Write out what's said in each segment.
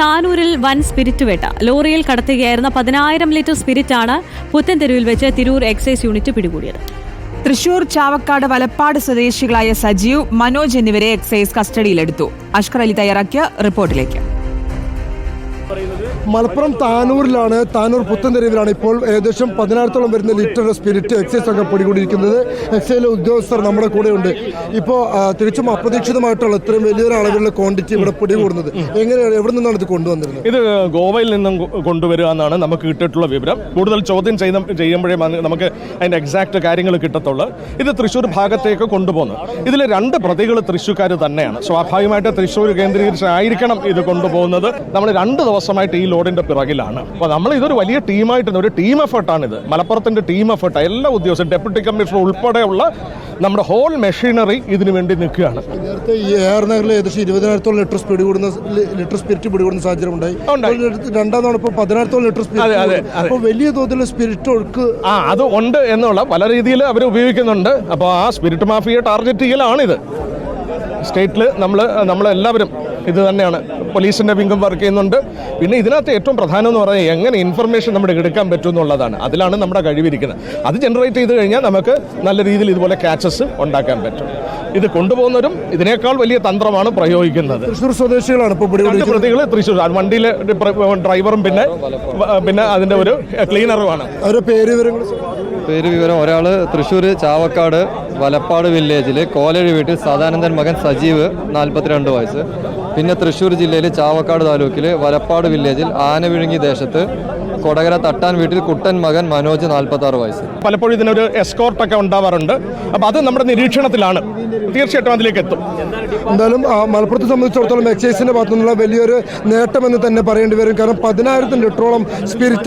താനൂരിൽ വൻ സ്പിരിറ്റ് വേട്ട. ലോറിയിൽ കടത്തുകയായിരുന്ന പതിനായിരം ലിറ്റർ സ്പിരിറ്റ് ആണ് പുത്തൻതെരുവിൽ വെച്ച് തിരൂർ എക്സൈസ് യൂണിറ്റ് പിടികൂടിയത്. തൃശൂർ ചാവക്കാട് വലപ്പാട് സ്വദേശികളായ സജീവ് മനോജ് എന്നിവരെ എക്സൈസ് കസ്റ്റഡിയിലെടുത്തു. അഷ്കർ അലി തയ്യാറാക്കിയ റിപ്പോർട്ടിലേക്ക്. മലപ്പുറം താനൂരിലാണ് താനൂർ പുത്തൻതെരുവിലാണ് ഇപ്പോൾ ഏകദേശം പതിനായിരത്തോളം വരുന്ന ലിറ്റർ സ്പിരിറ്റ് എക്സൈസ് സംഘം പിടികൂടിയിരിക്കുന്നത്. എക്സൈസിലെ ഉദ്യോഗസ്ഥർ നമ്മുടെ കൂടെയുണ്ട്. ഇപ്പോൾ തിരിച്ചും തികച്ചും അപ്രതീക്ഷിതമായിട്ടുള്ള ഇത്രയും വലിയൊരു അളവിലുള്ള ക്വാണ്ടിറ്റി ഇവിടെ പിടികൂടുന്നത്. എങ്ങനെയാണ് എവിടെ നിന്നാണ് ഇത് കൊണ്ടുവന്നിരുന്നത്? ഇത് ഗോവയിൽ നിന്നും കൊണ്ടുവരിക എന്നാണ് നമുക്ക് കിട്ടിയിട്ടുള്ള വിവരം. കൂടുതൽ ചോദ്യം ചെയ്ത ചെയ്യുമ്പോഴേ നമുക്ക് അതിന്റെ എക്സാക്ട് കാര്യങ്ങൾ കിട്ടത്തുള്ളൂ. ഇത് തൃശ്ശൂർ ഭാഗത്തേക്ക് കൊണ്ടുപോകുന്നു. ഇതിൽ രണ്ട് പ്രതികൾ തൃശ്ശൂർക്കാർ തന്നെയാണ്. സ്വാഭാവികമായിട്ട് തൃശ്ശൂർ കേന്ദ്രീകരിച്ചായിരിക്കണം ഇത് കൊണ്ടുപോകുന്നത്. നമ്മൾ രണ്ട് ദിവസമായിട്ട് ഈ ലോഡിന്റെ പിറകിലാണ്. അപ്പോൾ നമ്മൾ ഇതൊരു വലിയ ടീമായിട്ട് ഒരു ടീം എഫർട്ടാണ് ഇത് മലപ്പുറത്തിന്റെ ടീം എഫേർട്ട് എല്ലാ ഉദ്യോഗസ്ഥരും ഡെപ്യൂട്ടി കമ്മീഷണർ ഉൾപ്പെടെയുള്ള നമ്മുടെ ഹോൾ മെഷീനറി ഇതിനു വേണ്ടി നിൽക്കുകയാണ്. നേരത്തെ ഈ നഗറിൽ ഏകദേശം ഇരുപതിനായിരത്തോളം ലിറ്റർ ലിറ്റർ സ്പിരിറ്റ് പിടികൂടുന്ന സാഹചര്യം ഉണ്ടായി. ഇപ്പോൾ രണ്ടാം തവണ ഇപ്പോൾ പതിനായിരത്തോളം ലിറ്റർ സ്പിരിറ്റ് അപ്പോൾ വലിയ സ്പിരിറ്റ് ഒഴുക്ക് ആ അത് ഉണ്ട് എന്നുള്ള പല രീതിയിൽ അവർ ഉപയോഗിക്കുന്നുണ്ട്. അപ്പോൾ ആ സ്പിരിറ്റ് മാഫിയ ടാർഗറ്റ് ചെയ്യലാണിത്. സ്റ്റേറ്റിൽ നമ്മൾ നമ്മളെല്ലാവരും ഇത് തന്നെയാണ്. പോലീസിന്റെ വിങ്കും വർക്ക് ചെയ്യുന്നുണ്ട്. പിന്നെ ഇതിനകത്ത് ഏറ്റവും പ്രധാനം എന്ന് പറഞ്ഞാൽ എങ്ങനെ ഇൻഫർമേഷൻ നമ്മുടെ എടുക്കാൻ പറ്റും എന്നുള്ളതാണ്. അതിലാണ് നമ്മുടെ കഴിവിരിക്കുന്നത്. അത് ജനറേറ്റ് ചെയ്ത് കഴിഞ്ഞാൽ നമുക്ക് നല്ല രീതിയിൽ ഇതുപോലെ ക്യാച്ചസ് ഉണ്ടാക്കാൻ പറ്റും. ഇത് കൊണ്ടുപോകുന്നവരും ഇതിനേക്കാൾ വലിയ തന്ത്രമാണ് പ്രയോഗിക്കുന്നത്. തൃശ്ശൂർ സ്വദേശികളാണ് ഇപ്പോൾ പ്രതികൾ തൃശ്ശൂർ വണ്ടിയിലെ ഡ്രൈവറും പിന്നെ പിന്നെ അതിന്റെ ഒരു ക്ലീനറുമാണ് അവരുടെ പേര് വിവരങ്ങൾ പേര് വിവരം ഒരാൾ തൃശ്ശൂർ ചാവക്കാട് വലപ്പാട് വില്ലേജിൽ കോലഴി വീട്ടിൽ സദാനന്ദൻ മകൻ സജീവ് നാൽപ്പത്തിരണ്ട് വയസ്സ്. പിന്നെ തൃശ്ശൂർ ജില്ലയിൽ ചാവക്കാട് താലൂക്കിൽ വലപ്പാട് വില്ലേജിൽ ആനവിഴുങ്ങി ദേശത്ത് കൊടകര തട്ടാൻ വീട്ടിൽ കുട്ടൻ മകൻ മനോജ് നാൽപ്പത്തി ആറ് വയസ്സ്. പലപ്പോഴും ഇതിനൊരു എസ്കോർട്ട് ഒക്കെ ഉണ്ടാവാറുണ്ട്. അപ്പോൾ അത് നമ്മുടെ നിരീക്ഷണത്തിലാണ്. തീർച്ചയായിട്ടും അതിലേക്ക് എത്തും. എന്തായാലും മലപ്പുറത്തെ സംബന്ധിച്ചിടത്തോളം എക്സൈസിന്റെ ഭാഗത്തു നിന്നുള്ള വലിയൊരു നേട്ടമെന്ന് തന്നെ പറയേണ്ടി വരും. കാരണം പതിനായിരത്തിന് ലിറ്ററോളം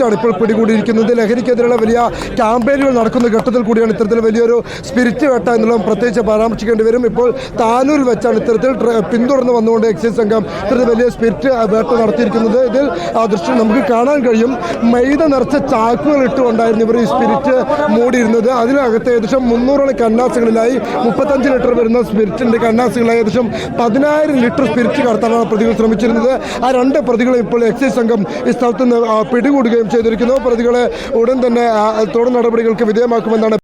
ആണ് ഇപ്പോൾ പിടികൂടിയിരിക്കുന്നത്. ലഹരിക്കെതിരെയുള്ള വലിയ ക്യാമ്പയിനുകൾ നടക്കുന്ന ഘട്ടത്തിൽ കൂടിയാണ് ഇത്തരത്തിൽ വലിയൊരു സ്പിരിറ്റ് വേട്ട എന്നുള്ളത് പ്രത്യേകിച്ച് പരാമർശിക്കേണ്ടി വരും. ഇപ്പോൾ താനൂരിൽ വെച്ചാണ് ഇത്തരത്തിൽ പിന്തുടർന്ന് വന്നുകൊണ്ട് എക്സൈസ് സംഘം ഇത്തരത്തിൽ വലിയ സ്പിരിറ്റ് വേട്ട നടത്തിയിരിക്കുന്നത്. ഇതിൽ ആ ദൃശ്യം നമുക്ക് കാണാൻ കഴിയും. മൈദ നിറച്ച ചാക്കുകൾ ഇട്ടുകൊണ്ടായിരുന്നു ഇവർ ഈ സ്പിരിറ്റ് മൂടിയിരുന്നത്. അതിനകത്ത് ഏകദേശം മുന്നൂറോളം കന്നാസുകളിലായി മുപ്പത്തഞ്ച് ലിറ്റർ വരുന്ന സ്പിരിറ്റിന്റെ കന്നാസുകളായി ഏകദേശം പതിനായിരം ലിറ്റർ സ്പിരിറ്റ് കടത്താനാണ് പ്രതികൾ ശ്രമിച്ചിരുന്നത്. ആ രണ്ട് പ്രതികളെ ഇപ്പോൾ എക്സൈസ് സംഘം ഈ സ്ഥലത്ത് നിന്ന് പിടികൂടുകയും ചെയ്തിരിക്കുന്നു. പ്രതികളെ ഉടൻ തന്നെ തുടർ നടപടികൾക്ക് വിധേയമാക്കുമെന്നാണ്